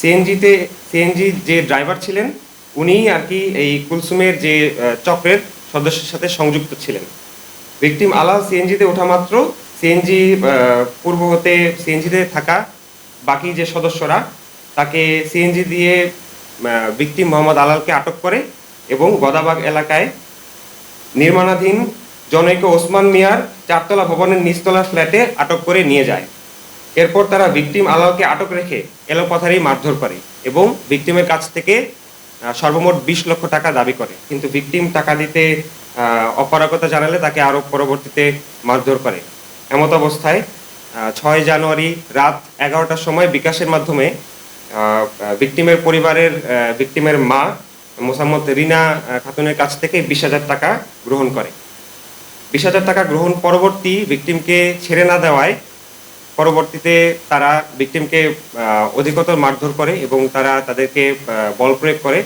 সিএনজিতে সিএনজি যে ড্রাইভার ছিলেন, উনিই আর কি এই কুলসুমের যে চক্রের সদস্যের সাথে সংযুক্ত ছিলেন। ভিকটিম আলা সিএনজিতে ওঠা মাত্র সিএনজি পূর্ব হতে সিএনজিতে থাকা বাকি যে সদস্যরা, তাকে সিএনজি দিয়ে ভিকটিম মোহাম্মদ আলালকে আটক করে এবং গদাবাগ এলাকায় নির্মাণাধীন জনৈক ওসমান মিয়ার চারতলা ভবনের নিচতলা ফ্ল্যাটে আটক করে নিয়ে যায়। এরপর তারা ভিকটিম আলালকে আটক রেখে এলোপাথারি মারধর করে এবং ভিকটিমের কাছ থেকে সর্বমোট বিশ লক্ষ টাকা দাবি করে। কিন্তু ভিকটিম টাকা দিতে অপারগতা জানালে তাকে আরও পরবর্তীতে মারধর করে। এমত অবস্থায় ছয় জানুয়ারি রাত এগারোটার সময় বিকাশের মাধ্যমে ভিকটিমের পরিবারের ভিকটিমের মা মোসাম্মদ রিনা খাতুনের কাছ থেকে বিশ হাজার টাকা গ্রহণ করে। বিশ হাজার টাকা গ্রহণ পরবর্তী ভিকটিমকে ছেড়ে না দেওয়ায় পরবর্তীতে তারা ভিকটিমকে অধিকতর মারধর করে এবং তারা তাদেরকে বল প্রয়োগ করে।